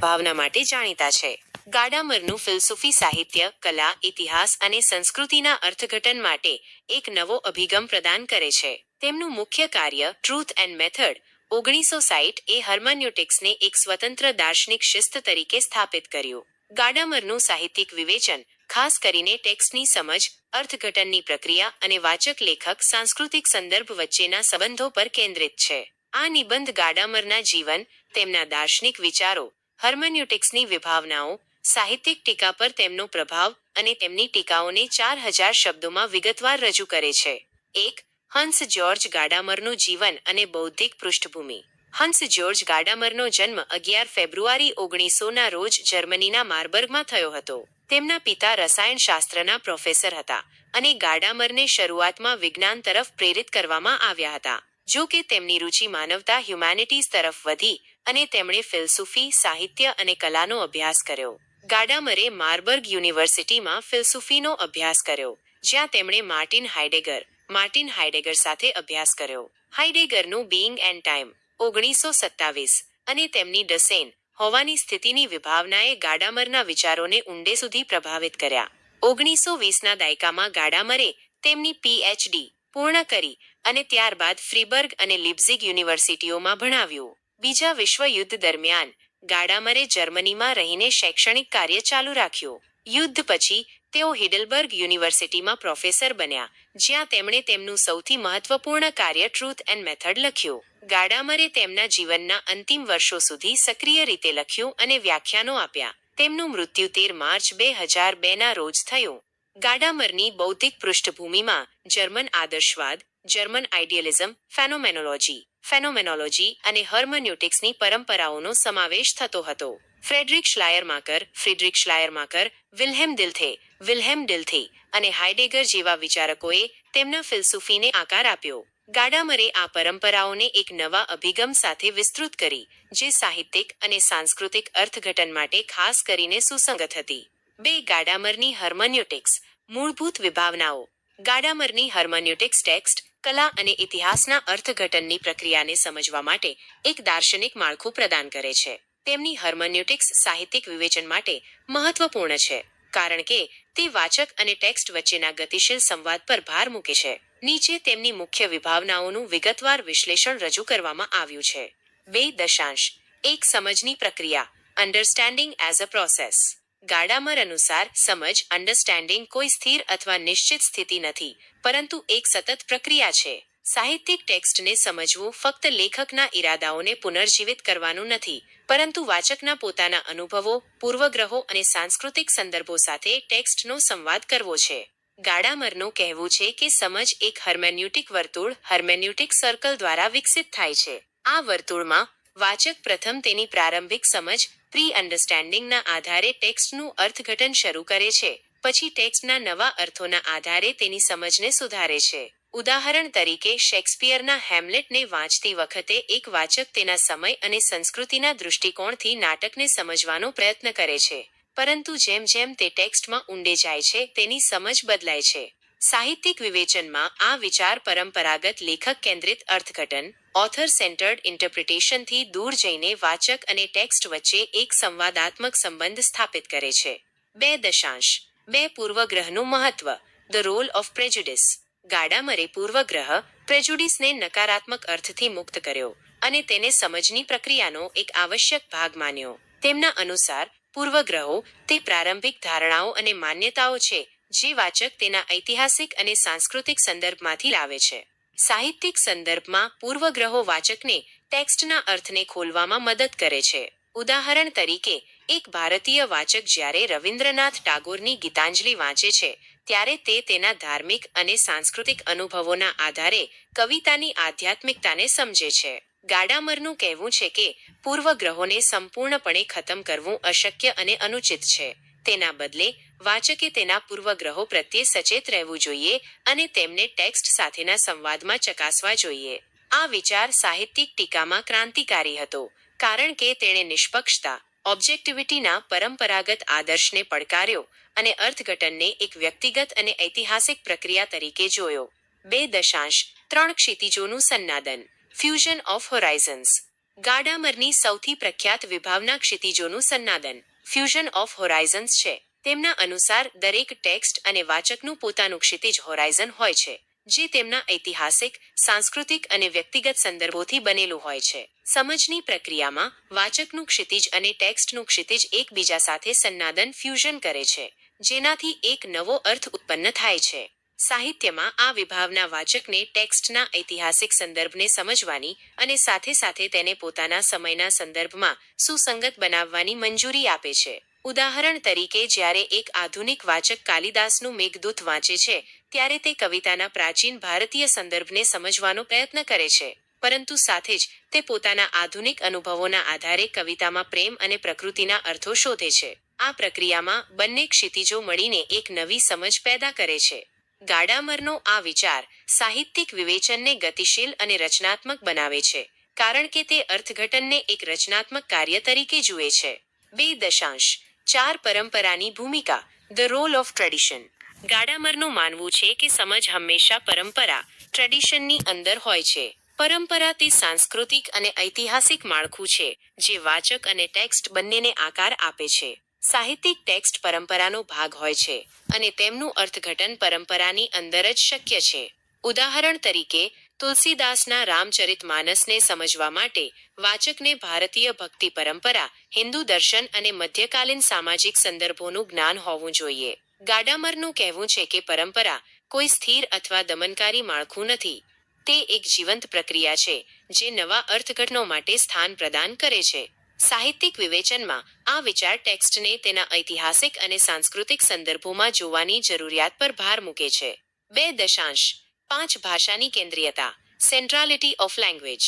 ભાવના માટે જાણીતા છે. ગાડામરનું ફિલસૂફી સાહિત્ય, કલા, ઇતિહાસ અને સંસ્કૃતિના અર્થઘટન માટે એક નવો અભિગમ પ્રદાન કરે છે. તેમનું મુખ્ય કાર્ય ટ્રુથ એન્ડ મેથડ ઓગણીસો સાઈઠ એ હર્માન્યુટિક્સને એક સ્વતંત્ર દાર્શનિક શિસ્ત તરીકે સ્થાપિત કર્યું. ગાડામરનું સાહિત્યિક વિવેચન ખાસ કરીને ટેક્સ્ટની સમજ, અર્થઘટનની પ્રક્રિયા અને વાચક લેખક સાંસ્કૃતિક સંદર્ભ વચ્ચેના સંબંધો પર કેન્દ્રિત છે. આ નિબંધ ગાડામરના જીવન, તેમના દાર્શનિક વિચારો હર્મન્યુટિક્સની વિભાવનાઓ, સાહિત્યિક ટીકા પર તેમનો પ્રભાવ અને તેમની ટીકાઓને ચાર હજાર શબ્દોમાં વિગતવાર રજૂ કરે છે. એક, હંસ જ્યોર્જ ગાડામરનું જીવન અને બૌદ્ધિક પૃષ્ઠભૂમિ. હંસ જ્યોર્જ ગાડામરનો જન્મ અગિયાર ફેબ્રુઆરી ઓગણીસોના રોજ જર્મનીના માર્બર્ગમાં થયો હતો. તેમના પિતા રસાયણશાસ્ત્રના પ્રોફેસર હતા અને ગાડામરને શરૂઆતમાં વિજ્ઞાન તરફ પ્રેરિત કરવામાં આવ્યા હતા. જો કે તેમની રુચિ માનવતા હ્યુમેનિટીઝ તરફ વધી અને તેમણે ફિલસૂફી, સાહિત્ય અને કલાનો અભ્યાસ કર્યો. ગાડામરે માર્બર્ગ યુનિવર્સિટીમાં ફિલસૂફીનો અભ્યાસ કર્યો, જ્યાં તેમણે માર્ટિન હાઇડેગર માર્ટિન હાઇડેગર સાથે અભ્યાસ કર્યો. હાઇડેગરનું બીઇંગ એન્ડ ટાઈમ ઓગણીસો સત્તાવીસ, અને તેમની ડસેન હોવાની સ્થિતિની વિભાવનાએ ગાડામરના વિચારોને ઊંડે સુધી પ્રભાવિત કર્યા. ઓગણીસો વીસના દાયકામાં ગાડામરે તેમની પીએચડી પૂર્ણ કરી અને ત્યારબાદ ફ્રીબર્ગ અને લિપ્ઝિગ યુનિવર્સિટીઓમાં ભણાવ્યું. બીજા વિશ્વયુદ્ધ દરમિયાન ગાડામરે જર્મનીમાં રહીને શૈક્ષણિક કાર્ય ચાલુ રાખ્યું. યુદ્ધ પછી તેઓ હિડલબર્ગ યુનિવર્સિટીમાં પ્રોફેસર બન્યા, જ્યાં તેમણે તેમનું સૌથી મહત્વપૂર્ણ કાર્ય ટ્રુથ એન્ડ મેથડ લખ્યું. ગાડામરે તેમના જીવનના અંતિમ વર્ષો સુધી સક્રિય રીતે લખ્યું અને વ્યાખ્યાનો આપ્યા. તેમનું મૃત્યુ તેર માર્ચ બે હજાર બેના રોજ થયું. ગાડામરની બૌદ્ધિક પૃષ્ઠભૂમિમાં જર્મન આદર્શવાદ જર્મન આઇડિયલિઝમ ફેનોમેનોલોજી ફેનોમેનોલોજી અને હર્મન્યુટિક્સની પરંપરાઓનો સમાવેશ થતો હતો. ફ્રેડરિક શ્લાયરમાકર ફ્રિડરિક શ્લાયરમાકર વિલ્હેમ દિલ્થે વિલ્હેમ ડિલ્થે અને હાઇડેગર જેવા વિચારકોએ તેમના ફિલસૂફીને આકાર આપ્યો. ગાડામરે આ પરંપરાઓને એક નવા અભિગમ સાથે વિસ્તૃત કરી, જે સાહિત્યિક અને સાંસ્કૃતિક અર્થઘટન માટે ખાસ કરીને સુસંગત હતી. બે ગાડામરની હર્મન્યુટિક્સ મૂળભૂત વિભાવનાઓ. ગાડામરની હર્મન્યુટિક્સ ટેક્સ્ટ, કલા અને ઇતિહાસના અર્થઘટનની પ્રક્રિયાને સમજવા માટે એક દાર્શનિક માળખું પ્રદાન કરે છે. તેમની હર્મન્યુટિક્સ સાહિત્યિક વિવેચન માટે મહત્વપૂર્ણ છે, કારણ કે તે વાચક અને ટેક્સ્ટ વચ્ચેના ગતિશીલ સંવાદ પર ભાર મૂકે છે. નીચે તેમની મુખ્ય વિભાવનાઓનું વિગતવાર વિશ્લેષણ રજૂ કરવામાં આવ્યું છે. બે દશાંશ, એક સમજની પ્રક્રિયા understanding as a process Gadamer અનુસાર સમજ અન્ડરસ્ટેન્ડિંગ કોઈ સ્થિર અથવા નિશ્ચિત સ્થિતિ નથી, પરંતુ એક સતત પ્રક્રિયા છે. સાહિત્યિક ટેક્સ્ટને સમજવું ફક્ત લેખકના ઈરાદાઓને પુનર્જીવિત કરવાનું નથી, પરંતુ વાચકના પોતાના અનુભવો, પૂર્વગ્રહો અને સાંસ્કૃતિક સંદર્ભો સાથે ટેક્સ્ટનો સંવાદ કરવો છે. ગાડામરનું કહેવું છે કે સમજ એક હર્મેન્યુટિક વર્તુળ હર્મેન્યુટિક સર્કલ દ્વારા વિકસિત થાય છે. આ વર્તુળમાં વાચક પ્રથમ તેની પ્રારંભિક સમજ પ્રી અન્ડરસ્ટેન્ડિંગના આધારે ટેક્સ્ટનું અર્થઘટન શરૂ કરે છે, પછી ટેક્સ્ટના નવા અર્થોના આધારે તેની સમજને સુધારે છે. ઉદાહરણ તરીકે, શેક્સપિયરના હેમ્લેટને વાંચતી વખતે એક વાચક તેના સમય અને સંસ્કૃતિના દૃષ્ટિકોણથી નાટકને સમજવાનો પ્રયત્ન કરે છે, પરંતુ જેમ જેમ તે ટેક્સ્ટમાં ઊંડે જાય છે, તેની સમજ બદલાય છે. સાહિત્યિક વિવેચનમાં આ વિચાર પરંપરાગત લેખક કેન્દ્રિત અર્થઘટન ઓથર સેન્ટર્ડ ઇન્ટરપ્રિટેશનથી દૂર જઈને વાચક અને ટેક્સ્ટ વચ્ચે એક સંવાદાત્મક સંબંધ સ્થાપિત કરે છે. બે દશાંશ. બે પૂર્વગ્રહનું મહત્વ. ધ રોલ ઓફ પ્રેજુડિસ ગાડામરે પૂર્વગ્રહ પ્રેજુડિસને નકારાત્મક અર્થથી મુક્ત કર્યો અને તેને સમજની પ્રક્રિયાનો એક આવશ્યક ભાગ માન્યો. તેમના અનુસાર, પૂર્વગ્રહો તે પ્રારંભિક ધારણાઓ અને માન્યતાઓ છે જે વાચક તેના ઐતિહાસિક અને સાંસ્કૃતિક સંદર્ભમાંથી લાવે છે. સાહિત્યિક સંદર્ભમાં પૂર્વગ્રહો વાચકને ટેક્સ્ટના અર્થને ખોલવામાં મદદ કરે છે. ઉદાહરણ તરીકે, એક ભારતીય વાચક જ્યારે રવિન્દ્રનાથ ટાગોરની ગીતાંજલિ વાંચે છે, ત્યારે તે તેના ધાર્મિક અને સાંસ્કૃતિક અનુભવોના આધારે કવિતાની આધ્યાત્મિકતાને સમજે છે. ગાડામરનું કહેવું છે કે, પૂર્વગ્રહોને સંપૂર્ણપણે ખતમ કરવું અશક્ય અને અનુચિત છે. તેના બદલે, વાચકે તેના પૂર્વગ્રહો પ્રત્યે સચેત રહેવું જોઈએ અને તેમને ટેક્સ્ટ સાથેના સંવાદમાં ચકાસવા જોઈએ. આ વિચાર સાહિત્યિક ટીકામાં ક્રાંતિકારી હતો, કારણ કે તેણે નિષ્પક્ષતા, ઓબ્જેક્ટિવિટીના પરંપરાગત આદર્શને પડકાર્યો અને અર્થઘટનને એક વ્યક્તિગત અને ઐતિહાસિક પ્રક્રિયા તરીકે જોયો. બે દશાંશ, ત્રણ ક્ષિતિજોનું સન્નાદન ફ્યુઝન ઓફ હોરાઇઝન્સ. ગાડામરની સૌથી પ્રખ્યાત વિભાવના ક્ષિતિજોનું સન્નાદન ફ્યુઝન ઓફ હોરાઇઝન્સ છે. તેમના અનુસાર, દરેક ટેક્સ્ટ અને વાચકનું પોતાનું ક્ષિતિજ હોરાઇઝન હોય છે, જે તેમના ઐતિહાસિક, સાંસ્કૃતિક અને વ્યક્તિગત સંદર્ભોથી બનેલું હોય છે. સમજની પ્રક્રિયામાં, વાચકનું ક્ષિતિજ અને ટેક્સ્ટનું ક્ષિતિજ એકબીજા સાથે સન્નાદન ફ્યુઝન કરે છે, જેનાથી એક નવો અર્થ ઉત્પન્ન થાય છે. સાહિત્યમાં આ વિભાવના વાચકને ટેક્સ્ટના ઐતિહાસિક સંદર્ભને સમજવાની અને સાથે સાથે તેને પોતાના સમયના સંદર્ભમાં સુસંગત બનાવવાની મંજૂરી આપે છે. ઉદાહરણ તરીકે, જ્યારે એક આધુનિક વાચક કાલિદાસનું મેઘદૂત વાંચે છે, ત્યારે તે કવિતાના પ્રાચીન ભારતીય સંદર્ભને સમજવાનો પ્રયત્ન કરે છે. પરંતુ સાથે જ, તે પોતાના આધુનિક અનુભવોના આધારે કવિતામાં પ્રેમ અને પ્રકૃતિના અર્થો શોધે છે. આ પ્રક્રિયામાં બંને ક્ષિતિજો મળીને એક નવી સમજ પેદા કરે છે. ગાડામરનો આ વિચાર સાહિત્યિક વિવેચનને ગતિશીલ અને રચનાત્મક બનાવે છે, કારણ કે તે અર્થઘટનને એક રચનાત્મક કાર્ય તરીકે જુએ છે. બે દશાંશ, ચાર પરંપરાની ભૂમિકા ધ રોલ ઓફ ટ્રેડિશન ગાડામરનું માનવું છે કે સમજ હંમેશા પરંપરા ટ્રેડિશનની અંદર હોય છે. પરંપરા તે સાંસ્કૃતિક અને ઐતિહાસિક માળખું છે, જે વાચક અને ટેક્સ્ટ બંનેને આકાર આપે છે. સાહિત્યિક ટેક્સ્ટ પરંપરાનો ભાગ હોય છે અને તેમનું અર્થઘટન પરંપરાની અંદર જ શક્ય છે. ઉદાહરણ તરીકે, તુલસીદાસના રામચરિત માનસને સમજવા માટે વાચકને ભારતીય ભક્તિ પરંપરા, હિન્દુ દર્શન અને મધ્યકાલીન સામાજિક સંદર્ભોનું જ્ઞાન હોવું જોઈએ. ગાડામરનું કહેવું છે કે પરંપરા કોઈ સ્થિર અથવા દમનકારી માળખું નથી. તે એક જીવંત પ્રક્રિયા છે, જે નવા અર્થઘટનો માટે સ્થાન પ્રદાન કરે છે. સાહિત્યિક વિવેચનમાં આ વિચાર ટેક્સ્ટને તેના ઐતિહાસિક અને સાંસ્કૃતિક સંદર્ભોમાં જોવાની જરૂરિયાત પર ભાર મૂકે છે. બે દશાંશ, પાંચ ભાષાની કેન્દ્રીયતા સેન્ટ્રાલિટી ઓફ લેંગ્વેજ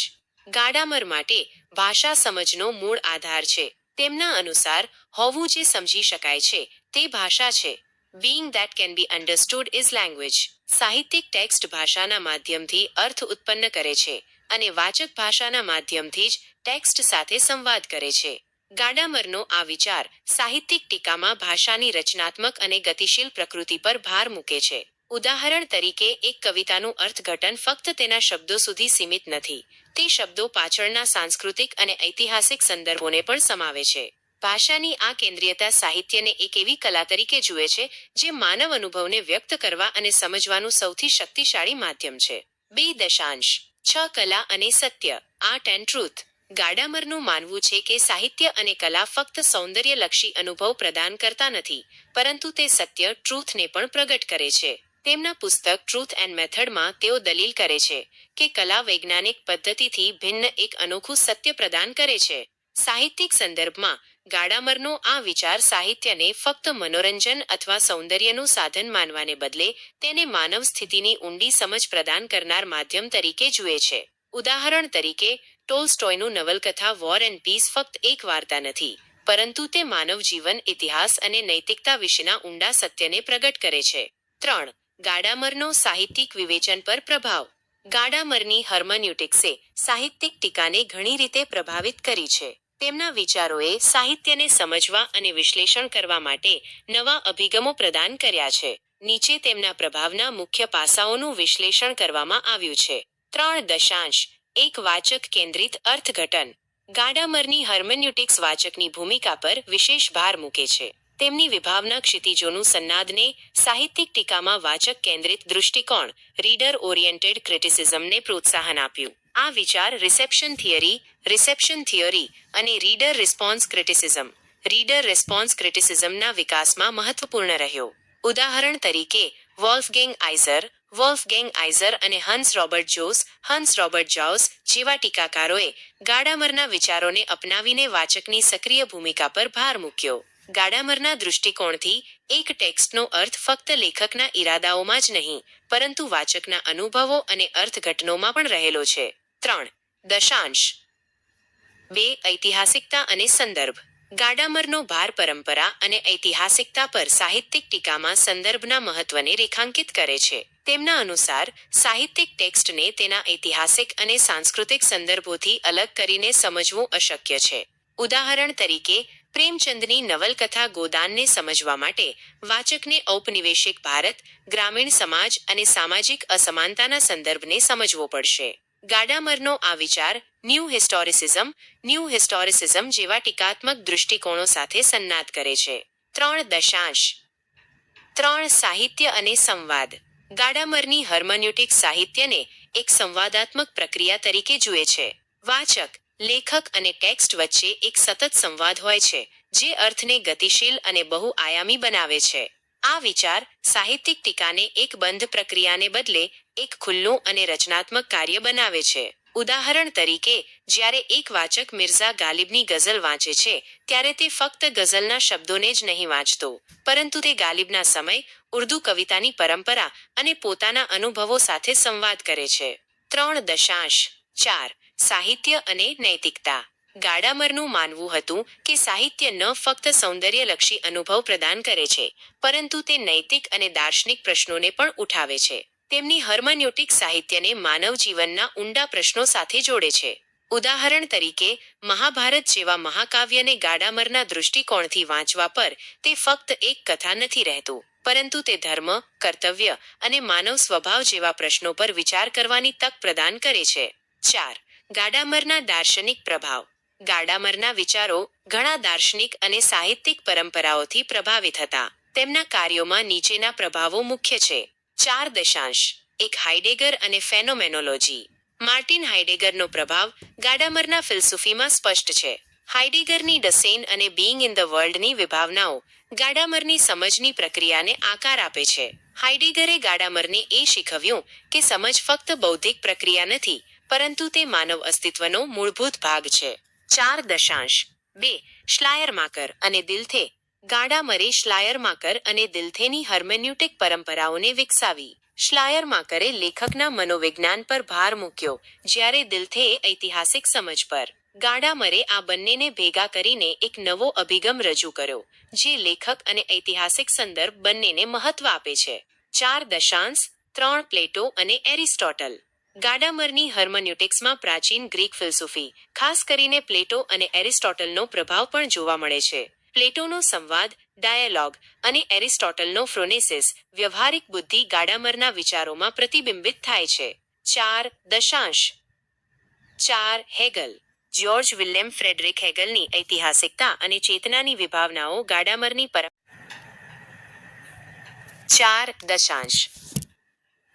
ગાડામર માટે ભાષા સમજનો મૂળ આધાર છે. તેમના અનુસાર હોવું જે સમજી શકાય છે તે ભાષા છે. Being that can be understood is language સાહિત્યિક ટેક્સ્ટ ભાષાના માધ્યમથી અર્થ ઉત્પન્ન કરે છે. અને વાચક ભાષાના માધ્યમથી જ ટેક્સ્ટ સાથે સંવાદ કરે છે. ગાડામરનો આ વિચાર સાહિત્યિક ટીકામાં ભાષાની રચનાત્મક અને ગતિશીલ પ્રકૃતિ પર ભાર મૂકે છે. ઉદાહરણ તરીકે, એક કવિતાનું અર્થઘટન ફક્ત તેના શબ્દો સુધી સીમિત નથી, તે શબ્દો પાછળના સાંસ્કૃતિક અને ઐતિહાસિક સંદર્ભોને પણ સમાવે છે. ભાષાની આ કેન્દ્રીયતા સાહિત્યને એક એવી કલા તરીકે જુએ છે, જે માનવ અનુભવને વ્યક્ત કરવા અને સમજવાનું સૌથી શક્તિશાળી માધ્યમ છે. બે. દશાંશ. છ કલા અને સત્ય, આર્ટ એન્ડ ટ્રુથ. ગાડામરનું માનવું છે કે સાહિત્ય અને કલા ફક્ત સૌંદર્યલક્ષી અનુભવ પ્રદાન કરતા નથી, પરંતુ તે સત્ય, ટ્રુથને પણ પ્રગટ કરે છે. તેમના પુસ્તક ટ્રુથ એન્ડ મેથડમાં તેઓ દલીલ કરે છે કે કલા વૈજ્ઞાનિક પદ્ધતિથી ભિન્ન એક અનોખું સત્ય પ્રદાન કરે છે. સાહિત્યિક સંદર્ભમાં ગાડામરનો આ વિચાર સાહિત્યને ફક્ત મનોરંજન અથવા સૌંદર્યનું સાધન માનવાને બદલે તેને માનવ સ્થિતિની ઊંડી સમજ પ્રદાન કરનાર માધ્યમ તરીકે જુએ છે. ઉદાહરણ તરીકે, ટોલસ્ટોયનું નવલકથા વોર એન્ડ પીસ ફક્ત એક વાર્તા નથી, પરંતુ તે માનવ જીવન, ઇતિહાસ અને નૈતિકતા વિશેના ઊંડા સત્યને પ્રગટ કરે છે. ત્રણ, ગાડામરનો સાહિત્યિક વિવેચન પર પ્રભાવ. ગાડામરની હર્મન્યુટિક્સે સાહિત્યિક ટીકાને ઘણી રીતે પ્રભાવિત કરી છે. તેમના વિચારોએ સાહિત્યને સમજવા અને વિશ્લેષણ કરવા માટે નવા અભિગમો પ્રદાન કર્યા છે. નીચે તેમના પ્રભાવના મુખ્ય પાસાઓનું વિશ્લેષણ કરવામાં આવ્યું છે. ત્રણ દશાંશ. એક વાચક કેન્દ્રિત અર્થઘટન. ગાડામરની હર્મન્યુટિક્સ વાચકની ભૂમિકા પર વિશેષ ભાર મૂકે છે. તેમની વિભાવના ક્ષિતિજોનું સન્નાદને સાહિત્યિક ટીકામાં વાચક કેન્દ્રિત દૃષ્ટિકોણ રીડર ઓરિએન્ટેડ ક્રિટિસિઝમને પ્રોત્સાહન આપ્યું. આ વિચાર રિસેપ્શન થિયરી રિસેપ્શન થિયરી અને reader response criticism. Reader response ક્રિટિસિઝમના વિકાસમાં મહત્વપૂર્ણ રહ્યો. ઉદાહરણ તરીકે, વોલ્ફગેંગ આઇઝર વોલ્ફગેંગ આઇઝર અને હન્સ રોબર્ટ જોસ, હન્સ રોબર્ટ જોસ જેવા ટીકાકારોએ ગાડામરના વિચારોને અપનાવીને વાચકની સક્રિય ભૂમિકા પર ભાર મૂક્યો. ગાડામરના દૃષ્ટિકોણથી, એક ટેક્સ્ટનો અર્થ ફક્ત લેખકના ઈરાદાઓમાં જ નહીં, પરંતુ વાચકના અનુભવો અને અર્થઘટનોમાં પણ રહેલો છે. ત્રણ, દશાંશ. બે, ઐતિહાસિકતા અને સંદર્ભ. ગાડામરનો ભાર પરંપરા અને ઐતિહાસિકતા પર સાહિત્યિક ટીકામાં સંદર્ભના મહત્વને રેખાંકિત કરે છે. તેમના અનુસાર, સાહિત્યિક ટેક્સ્ટને તેના ઐતિહાસિક અને સાંસ્કૃતિક સંદર્ભોથી અલગ કરીને સમજવું અશક્ય છે. ઉદાહરણ તરીકે, પ્રેમચંદની નવલકથા ગોદાનને સમજવા માટે વાચકને ઔપનિવેશિક ભારત, ગ્રામીણ સમાજ અને સામાજિક અસમાનતાના સંદર્ભને સમજવો પડશે. ગાડામરનો આ વિચાર ન્યૂ હિસ્ટોરિસિઝમ ન્યૂ હિસ્ટોરિસિઝમ જેવા ટીકાત્મક દૃષ્ટિકોણો સાથે સન્નાત કરે છે. ત્રણ દશાંશ. ત્રણ સાહિત્ય અને સંવાદ. ગાડામરની હર્મન્યુટિક સાહિત્યને એક સંવાદાત્મક પ્રક્રિયા તરીકે જુએ છે. વાચક, લેખક અને ટેક્સ્ટ વચ્ચે એક સતત સંવાદ હોય છે, જે અર્થને ગતિશીલ અને બહુ આયામી બનાવે છે. આ વિચાર સાહિત્યિક ટીકાને એક બંધ પ્રક્રિયાને બદલે એક ખુલ્લું અને રચનાત્મક કાર્ય બનાવે છે. ઉદાહરણ તરીકે, જ્યારે એક વાચક મિર્ઝા ગાલિબની ગઝલ વાંચે છે, ત્યારે તે ફક્ત ગઝલના શબ્દોને જ નહીં વાંચતો, પરંતુ તે ગાલિબના સમય, ઉર્દુ કવિતાની પરંપરા અને પોતાના અનુભવો સાથે સંવાદ કરે છે. ત્રણ દશાંશ, ચાર, સાહિત્ય અને નૈતિકતા. ગાડામરનું માનવું હતું કે સાહિત્ય ન ફક્ત સૌંદર્યલક્ષી અનુભવ પ્રદાન કરે છે, પરંતુ તે નૈતિક અને દાર્શનિક પ્રશ્નોને પણ ઉઠાવે છે. તેમની હર્મન્યુટિક સાહિત્યને માનવ જીવનના ઊંડા પ્રશ્નો સાથે જોડે છે. ઉદાહરણ તરીકે, મહાભારત જેવા મહાકાવ્યને ગાડામરના દૃષ્ટિકોણથી વાંચવા પર તે ફક્ત એક કથા નથી રહેતું, પરંતુ તે ધર્મ, કર્તવ્ય અને માનવ સ્વભાવ જેવા પ્રશ્નો પર વિચાર કરવાની તક પ્રદાન કરે છે. ચાર, ગાડામરના દાર્શનિક પ્રભાવ. ગાડામરના વિચારો ઘણા દાર્શનિક અને સાહિત્યિક પરંપરાઓથી પ્રભાવિત હતા. તેમના કાર્યોમાં નીચેના પ્રભાવો મુખ્ય છે. ચાર દશાંશ, એક હાઇડેગર અને ફેનોમેનોલોજી. માર્ટિન હાઇડેગરનો પ્રભાવ ગાડામરના ફિલસુફીમાં સ્પષ્ટ છે. હાઇડેગરની ડસેન અને બીંગ ઇન ધ વર્લ્ડની વિભાવનાઓ ગાડામરની સમજની પ્રક્રિયાને આકાર આપે છે. હાઇડેગરે ગાડામરને એ શીખવ્યું કે સમજ ફક્ત બૌદ્ધિક પ્રક્રિયા નથી, પરંતુ તે માનવ અસ્તિત્વનો મૂળભૂત ભાગ છે. ચાર દશાંશ, બે, શ્લાયરમાકર અને દિલથે ગાડામરે શ્લાયરમાકર અને દિલથેની હર્મેન્યુટિક પરંપરાઓને વિકસાવી. શ્લાયરમાકરે લેખકના મનોવિજ્ઞાન પર ભાર મૂક્યો, જ્યારે દિલથેએ ઐતિહાસિક સમજ પર. ગાડામરે આ બંનેને ભેગા કરીને એક નવો અભિગમ રજૂ કર્યો, જે લેખક અને ઐતિહાસિક સંદર્ભ બંનેને મહત્વ આપે છે. ચાર દશાંશ, ત્રણ પ્લેટો અને એરિસ્ટોટલ. ગાડામરની હર્મન્યુટિક્સમાં પ્રાચીન ગ્રીક ફિલસૂફી, ખાસ કરીને પ્લેટો અને એરિસ્ટોટલનો પ્રભાવ પણ જોવા મળે છે. પ્લેટોનો સંવાદ, ડાયલોગ અને એરિસ્ટોટલનો ફ્રોનેસિસ વ્યવહારિક બુદ્ધિ ગાડામરના વિચારોમાં પ્રતિબિંબિત થાય છે. ચાર દશાંશ. ચાર હેગલ. જ્યોર્જ વિલિયમ ફ્રેડરિક હેગલની ઐતિહાસિકતા અને ચેતનાની વિભાવનાઓ ગાડામરની પર ચાર દશાંશ.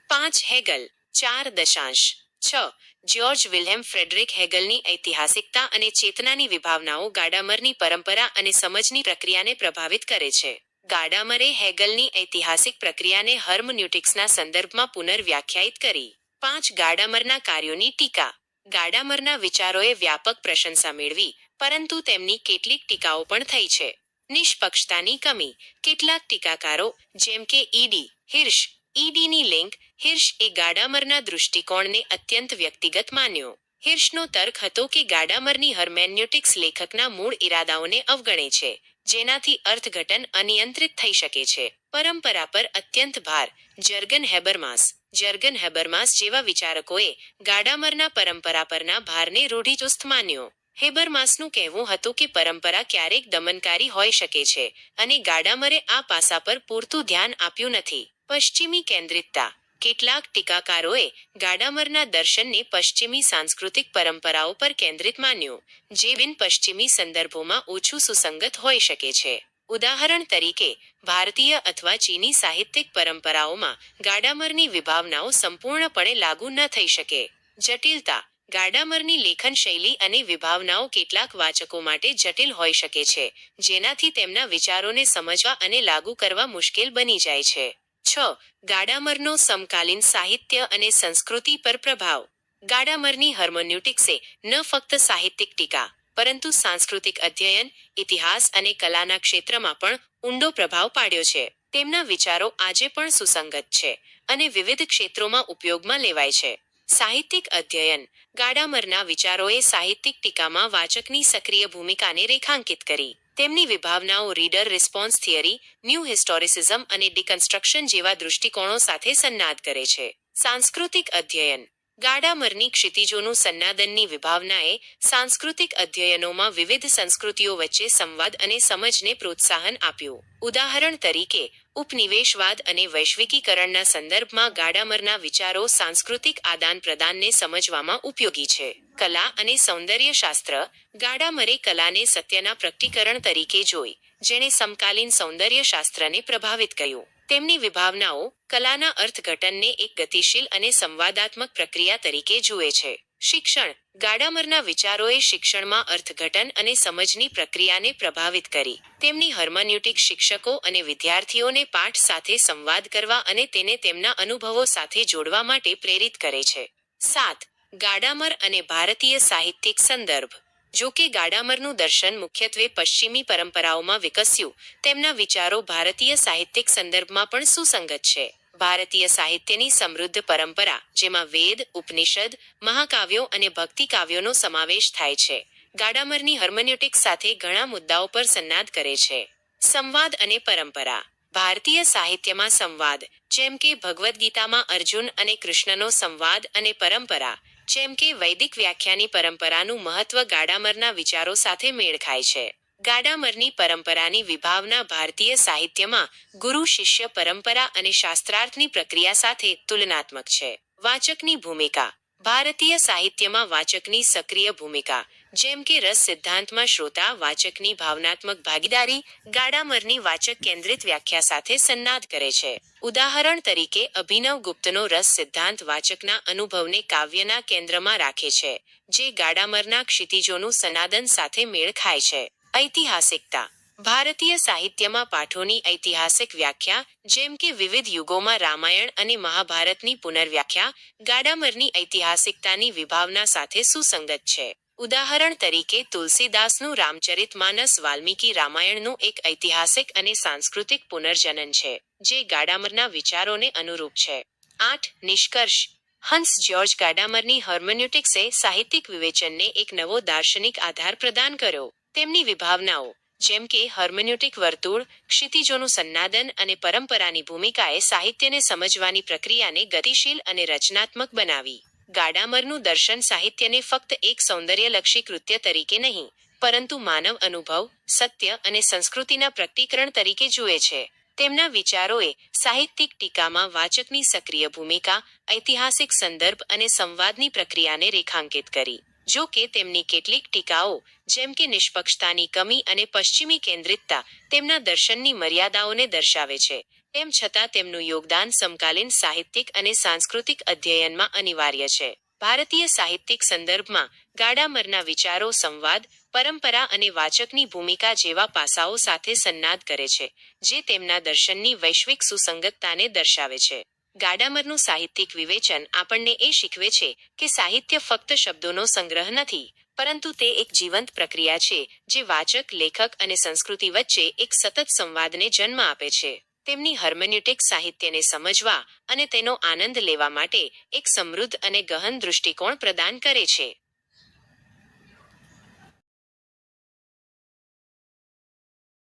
પાંચ હેગલ. ચાર દશાંશ. છ. જ્યોર્જ વિલ્હેમ ફ્રેડરિક હેગલની ઐતિહાસિકતા અને ચેતનાની વિભાવનાઓ ગાડામરની પરંપરા અને સમજની પ્રક્રિયાને પ્રભાવિત કરે છે. ગાડામરે હેગલની ઐતિહાસિક પ્રક્રિયાને હર્મન્યુટિક્સના સંદર્ભમાં પુનર્વ્યાખ્યાયિત કરી. પાંચ ગાડામરના કાર્યોની ટીકા. ગાડામરના વિચારોએ વ્યાપક પ્રશંસા મેળવી, પરંતુ તેમની કેટલીક ટીકાઓ પણ થઈ છે. નિષ્પક્ષતાની કમી. કેટલાક ટીકાકારો, જેમ કે ઈડી હિર્ષ ઈડીની લિંક હિર્ષ એ ગાડામરના દૃષ્ટિકોણને અત્યંત વ્યક્તિગત માન્યો. હિર્ષનો તર્ક હતો કે ગાડામરની હર્મેન્યુટિક્સ લેખકના મૂળ ઈરાદાઓને અવગણે છે, જેનાથી અર્થઘટન અનિયંત્રિત થઈ શકે છે. પરંપરા પર અત્યંત ભાર, જર્ગન હેબરમાસ જર્ગન હેબરમાસ જેવા વિચારકોએ ગાડામરના પરંપરા પરના ભારને રૂઢિચુસ્ત માન્યો. હેબરમાસનું કહેવું હતું કે પરંપરા ક્યારેક દમનકારી હોઈ શકે છે, અને ગાડામરે આ પાસા પર પૂરતું ધ્યાન આપ્યું નથી. પશ્ચિમી કેન્દ્રિતતા કેટલાક ટીકાકારોએ ગાડામરના દર્શનને પશ્ચિમી સાંસ્કૃતિક પરંપરાઓ પર કેન્દ્રિત માન્યું, જે બિન પશ્ચિમી સંદર્ભોમાં ઓછું સુસંગત હોઈ શકે છે. ઉદાહરણ તરીકે, ભારતીય અથવા ચીની સાહિત્યિક પરંપરાઓમાં ગાડામરની વિભાવનાઓ સંપૂર્ણપણે લાગુ ન થઈ શકે. જટિલતા, ગાડામરની લેખન શૈલી અને વિભાવનાઓ કેટલાક વાચકો માટે જટિલ હોઈ શકે છે, જેનાથી તેમના વિચારોને સમજવા અને લાગુ કરવા મુશ્કેલ બની જાય છે. છ, ગાડામરનો સમકાલીન સાહિત્ય અને સંસ્કૃતિ પર પ્રભાવ. ગાડામરની હર્મોન્યુટિક્સે ન ફક્ત સાહિત્યિક ટીકા, પરંતુ સાંસ્કૃતિક અધ્યયન, ઇતિહાસ અને કલાના ક્ષેત્રમાં પણ ઊંડો પ્રભાવ પાડ્યો છે. તેમના વિચારો આજે પણ સુસંગત છે અને વિવિધ ક્ષેત્રોમાં ઉપયોગમાં લેવાય છે. સાહિત્યિક અધ્યયન, ગાડામરના વિચારોએ સાહિત્યિક ટીકામાં વાચકની સક્રિય ભૂમિકાને રેખાંકિત કરી. તેમની વિભાવનાઓ reader response theory new historicism અને ડિકન્સ્ટ્રક્શન જેવા દૃષ્ટિકોણો સાથે સંનાદ કરે છે. સાંસ્કૃતિક અધ્યયન. ગાડામરની ક્ષિતિજોનું સંનાદનની વિભાવનાએ સાંસ્કૃતિક અધ્યયનોમાં વિવિધ સંસ્કૃતિઓ વચ્ચે સંવાદ અને સમજને પ્રોત્સાહન આપ્યું. ઉદાહરણ તરીકે ઉપનિવેશવાદ અને વૈશ્વિકીકરણના સંદર્ભમાં ગાડામરના વિચારો સાંસ્કૃતિક આદાન પ્રદાનને સમજવામાં ઉપયોગી છે. કલા અને સૌંદર્યશાસ્ત્ર ગાડામરે કલાને સત્યના પ્રકટીકરણ તરીકે જોઈ, જેણે સમકાલીન સૌંદર્યશાસ્ત્રને પ્રભાવિત કર્યું. તેમની વિભાવનાઓ કલાના અર્થઘટનને એક ગતિશીલ અને સંવાદાત્મક પ્રક્રિયા તરીકે જુએ છે. શિક્ષણ. ગાડામરના વિચારોએ શિક્ષણમાં અર્થઘટન અને સમજની પ્રક્રિયાને પ્રભાવિત કરી. તેમની હર્મન્યુટિક શિક્ષકો અને વિદ્યાર્થીઓને પાઠ સાથે સંવાદ કરવા અને તેને તેમના અનુભવો સાથે જોડવા માટે પ્રેરિત કરે છે. સાત, ગાડામર અને ભારતીય સાહિત્યિક સંદર્ભ. જો કે ગાડામરનું દર્શન મુખ્યત્વે પશ્ચિમી પરંપરાઓમાં વિકસ્યું, તેમના વિચારો ભારતીય સાહિત્યિક સંદર્ભમાં પણ સુસંગત છે. ભારતીય સાહિત્યની સમૃદ્ધ પરંપરા, જેમાં વેદ, ઉપનિષદ, મહાકાવ્યો અને ભક્તિ કાવ્યોનો સમાવેશ થાય છે. ગાડામરની હર્મન્યુટિક સાથે ઘણા મુદ્દાઓ પર સંનાદ કરે છે. સંવાદ અને પરંપરા. ભારતીય સાહિત્યમાં સંવાદ, જેમ કે ભગવદ્ ગીતામાં અર્જુન અને કૃષ્ણનો સંવાદ અને પરંપરા, જેમ કે વૈદિક વ્યાખ્યાની પરંપરાનું મહત્વ ગાડામરના વિચારો સાથે મેળ ખાય છે. ગાડામરની પરંપરાની વિભાવના ભારતીય સાહિત્યમાં ગુરુ શિષ્ય પરંપરા અને શાસ્ત્રાર્થની પ્રક્રિયા સાથે તુલનાત્મક છે. વાચકની ભૂમિકા. ભારતીય સાહિત્યમાં વાચકની સક્રિય ભૂમિકા. જેમ કે રસ સિદ્ધાંતમાં શ્રોતા, વાચકની ભાવનાત્મક ભાગીદારી, ગાડામરની વાચક કેન્દ્રિત વ્યાખ્યા સાથે સંનાદ કરે છે. ઉદાહરણ તરીકે, અભિનવ ગુપ્તનો રસ સિદ્ધાંત વાચકના અનુભવને કાવ્યના કેન્દ્રમાં રાખે છે, જે ગાડામરના ક્ષિતિજોનું સનાદન સાથે મેળ ખાય છે. ઐતિહાસિકતા. ભારતીય સાહિત્યમાં પાઠોની ઐતિહાસિક વ્યાખ્યા, જેમ કે વિવિધ યુગોમાં રામાયણ અને મહાભારતની પુનર્વ્યાખ્યા, ગાડામરની ઐતિહાસિકતાની વિભાવના સાથે સુસંગત છે. ઉદાહરણ તરીકે, તુલસીદાસનું રામચરિત માનસ વાલ્મીકી રામાયણનું એક ઐતિહાસિક અને સાંસ્કૃતિક પુનર્જનન છે, જે ગાડામરના વિચારોને અનુરૂપ છે. આઠ, નિષ્કર્ષ. હંસ જ્યોર્જ ગાડામરની હર્મન્યુટિક્સે સાહિત્યિક વિવેચનને એક નવો દાર્શનિક આધાર પ્રદાન કર્યો. તેમની વિભાવનાઓ, જેમ કે હર્મન્યુટિક વર્તુળ, ક્ષિતિજોનું સન્નાદન અને પરંપરાની ભૂમિકાએ સાહિત્યને સમજવાની પ્રક્રિયાને ગતિશીલ અને રચનાત્મક બનાવી. ગાડામરનું દર્શન સાહિત્યને ફક્ત એક સૌંદર્યલક્ષી કૃત્ય તરીકે નહીં, પરંતુ માનવ અનુભવ, સત્ય અને સંસ્કૃતિના પ્રકટીકરણ તરીકે જુએ છે. તેમના વિચારોએ સાહિત્યિક ટીકામાં વાચકની સક્રિય ભૂમિકા, ઐતિહાસિક સંદર્ભ અને સંવાદની પ્રક્રિયાને રેખાંકિત કરી. જો કે તેમની કેટલીક ટીકાઓ, જેમ કે નિષ્પક્ષતાની કમી અને પશ્ચિમી કેન્દ્રિતતા, તેમના દર્શનની મર્યાદાઓને દર્શાવે છે. તેમ છતાં તેમનું યોગદાન સમકાલીન સાહિત્યિક અને સાંસ્કૃતિક અધ્યયનમાં અનિવાર્ય છે. ભારતીય સાહિત્યિક સંદર્ભમાં ગાડામરના વિચારો, સંવાદ, પરંપરા અને વાચકની ભૂમિકા જેવા પાસાઓ સાથે સંનાદ કરે છે, જે તેમના દર્શનની વૈશ્વિક સુસંગતતાને દર્શાવે છે. ગાડામરનું સાહિત્યિક વિવેચન આપણને એ શીખવે છે કે સાહિત્ય ફક્ત શબ્દોનો સંગ્રહ નથી, પરંતુ તે એક જીવંત પ્રક્રિયા છે જે વાચક, લેખક અને સંસ્કૃતિ વચ્ચે એક સતત સંવાદને જન્મ આપે છે. તેમની હર્મન્યુટિક સાહિત્યને સમજવા અને તેનો આનંદ લેવા માટે એક સમૃદ્ધ અને ગહન દૃષ્ટિકોણ પ્રદાન કરે છે.